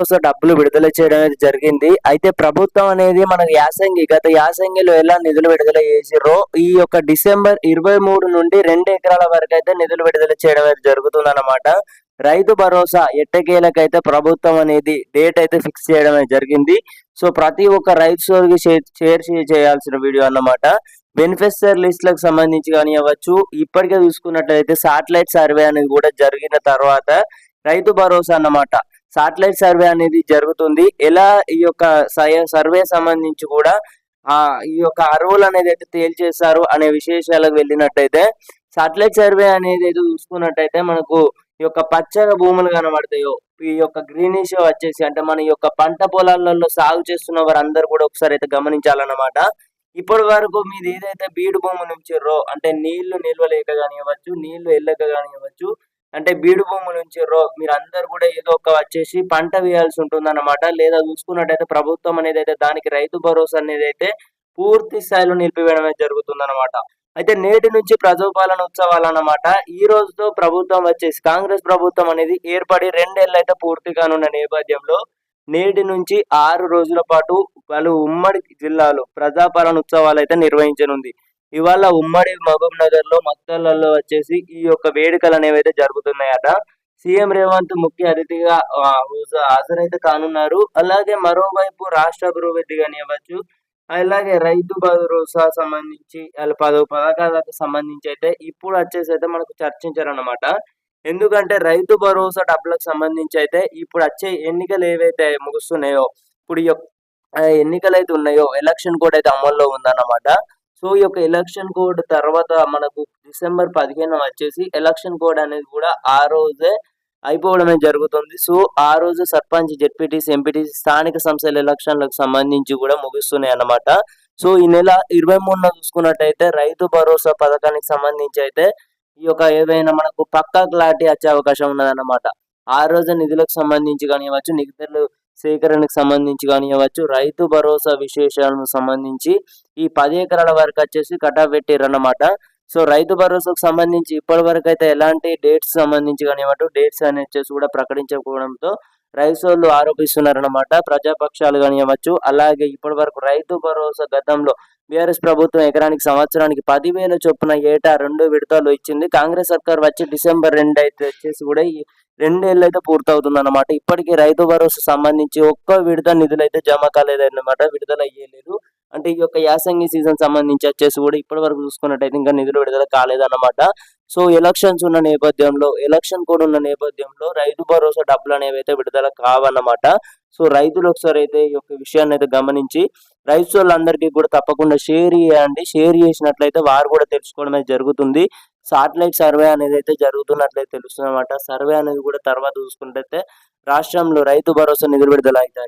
కోసం డబ్బులు విడుదల చేయడం అనేది జరిగింది. అయితే ప్రభుత్వం అనేది మనకు యాసంగి గత యాసంగిలో ఎలా నిధులు విడుదల చేసిరో ఈ యొక్క డిసెంబర్ ఇరవై మూడు నుండి రెండు ఎకరాల వరకు అయితే నిధులు విడుదల చేయడం అనేది జరుగుతుంది రైతు భరోసా ఎట్టకేలకైతే ప్రభుత్వం అనేది డేట్ అయితే ఫిక్స్ చేయడం అనేది జరిగింది. సో ప్రతి ఒక్క రైతు సోదరికి షేర్ చేయాల్సిన వీడియో అన్నమాట. బెనిఫిషియర్ లిస్టులకు సంబంధించి కానివ్వచ్చు ఇప్పటికే చూసుకున్నట్లయితే సాటిలైట్ సర్వే అనేది కూడా జరిగిన తర్వాత రైతు భరోసా అన్నమాట. సాటిలైట్ సర్వే అనేది జరుగుతుంది. ఎలా ఈ యొక్క సర్వే సంబంధించి కూడా ఆ ఈ యొక్క అరువులు అనేది అయితే తేల్చేస్తారు అనే విశేషాలకు వెళ్ళినట్టయితే సాటిలైట్ సర్వే అనేది అయితే చూసుకున్నట్టయితే మనకు ఈ యొక్క పచ్చగా భూములు కనబడతాయో ఈ యొక్క గ్రీనిష్ వచ్చేసి అంటే మన యొక్క పంట పొలాలలో సాగు చేస్తున్న వారందరూ కూడా ఒకసారి అయితే గమనించాలన్నమాట. ఇప్పటి వరకు మీరు ఏదైతే బీడు భూమి ఉంచారో అంటే నీళ్ళు నిల్వలేక కానివ్వచ్చు నీళ్ళు వెళ్ళక కానివ్వచ్చు అంటే బీడు భూమి నుంచి రో మీరు అందరు కూడా ఏదో ఒక వచ్చేసి పంట వేయాల్సి ఉంటుంది అనమాట లేదా చూసుకున్నట్టయితే ప్రభుత్వం అనేది అయితే దానికి రైతు భరోసా అనేది అయితే పూర్తి స్థాయిలో నిలిపివేయడం జరుగుతుంది అనమాట అయితే నేటి నుంచి ప్రజాపాలన ఉత్సవాలు అన్నమాట ఈ రోజుతో ప్రభుత్వం వచ్చేసి కాంగ్రెస్ ప్రభుత్వం అనేది ఏర్పడి రెండేళ్ళు అయితే పూర్తి నేపథ్యంలో నేటి నుంచి ఆరు రోజుల పాటు పలు ఉమ్మడి జిల్లాలో ప్రజాపాలన ఉత్సవాలు అయితే నిర్వహించనుంది. ఇవాళ ఉమ్మడి మహబూబ్ నగర్లో మక్తలలో వచ్చేసి ఈ యొక్క వేడుకలు అనేవి అయితే జరుగుతున్నాయట. సీఎం రేవంత్ ముఖ్య అతిథిగా హాజరైతే కానున్నారు. అలాగే మరోవైపు రాష్ట్ర అభివృద్ధి కానివ్వచ్చు అలాగే రైతు భరోసా సంబంధించి వాళ్ళ పదో పథకాలకు సంబంధించి అయితే ఇప్పుడు వచ్చేసి అయితే మనకు చర్చించారన్నమాట. ఎందుకంటే రైతు భరోసా డబ్బులకు సంబంధించి అయితే ఇప్పుడు వచ్చే ఎన్నికలు ఏవైతే ముగుస్తున్నాయో ఇప్పుడు ఎన్నికలు అయితే ఉన్నాయో ఎలక్షన్ కూడా అయితే అమల్లో ఉందన్నమాట. సో ఈ యొక్క ఎలక్షన్ కోడ్ తర్వాత మనకు డిసెంబర్ పదిహేను వచ్చేసి ఎలక్షన్ కోడ్ అనేది కూడా ఆ రోజే అయిపోవడమే జరుగుతుంది. సో ఆ రోజు సర్పంచ్ జెడ్పీటీసీ ఎంపీటీసీ స్థానిక సంస్థల ఎలక్షన్లకు సంబంధించి కూడా ముగుస్తున్నాయి అన్నమాట. సో ఈ నెల ఇరవై మూడున చూసుకున్నట్టయితే రైతు భరోసా పథకానికి సంబంధించి అయితే ఈ యొక్క ఏదైనా మనకు పక్కా క్లారిటీ వచ్చే అవకాశం ఉన్నదన్నమాట. ఆ రోజు నిధులకు సంబంధించి కానివ్వచ్చు నిధులు సేకరణకు సంబంధించి కానివ్వచ్చు రైతు భరోసా విశేషాలకు సంబంధించి ఈ పది ఎకరాల వరకు వచ్చేసి కటా పెట్టారన్నమాట సో రైతు భరోసాకు సంబంధించి ఇప్పటి వరకు అయితే ఎలాంటి డేట్స్ సంబంధించి కానివ్వటు డేట్స్ అనేది కూడా ప్రకటించకపోవడంతో రైతులు ఆరోపిస్తున్నారన్నమాట. ప్రజాపక్షాలు కానివ్వచ్చు అలాగే ఇప్పటి వరకు రైతు భరోసా గతంలో బీఆర్ఎస్ ప్రభుత్వం ఎకరానికి సంవత్సరానికి పదివేల చొప్పున ఏటా రెండు విడతలు ఇచ్చింది. కాంగ్రెస్ సర్కార్ వచ్చి డిసెంబర్ రెండు అయితే వచ్చేసి కూడా ఈ రెండేళ్ళు అయితే పూర్తవుతుంది అనమాట ఇప్పటికీ రైతు భరోసా సంబంధించి ఒక్క విడత నిధులు అయితే జమ కాలేదన్నమాట. విడుదల అయ్యలేదు. అంటే ఈ యొక్క యాసంగి సీజన్ సంబంధించి వచ్చేసి కూడా ఇప్పటి వరకు చూసుకున్నట్టయితే ఇంకా నిధులు విడుదల కాలేదన్నమాట. సో ఎలక్షన్స్ ఉన్న నేపథ్యంలో ఎలక్షన్ కూడా ఉన్న నేపథ్యంలో రైతు భరోసా డబ్బులు అనేవి అయితే విడుదల కావన్నమాట. సో రైతులు ఒకసారి అయితే ఈ యొక్క విషయాన్ని అయితే గమనించి రైతు వాళ్ళందరికీ కూడా తప్పకుండా షేర్ చేయండి షేర్ చేసినట్లయితే వారు కూడా తెలుసుకోవడం జరుగుతుంది. సాటిలైట్ సర్వే అనేది అయితే జరుగుతున్నట్లయితే తెలుస్తుంది అనమాట సర్వే అనేది కూడా తర్వాత చూసుకుంటే రాష్ట్రంలో రైతు భరోసా నిధులు విడుదల అవుతాయి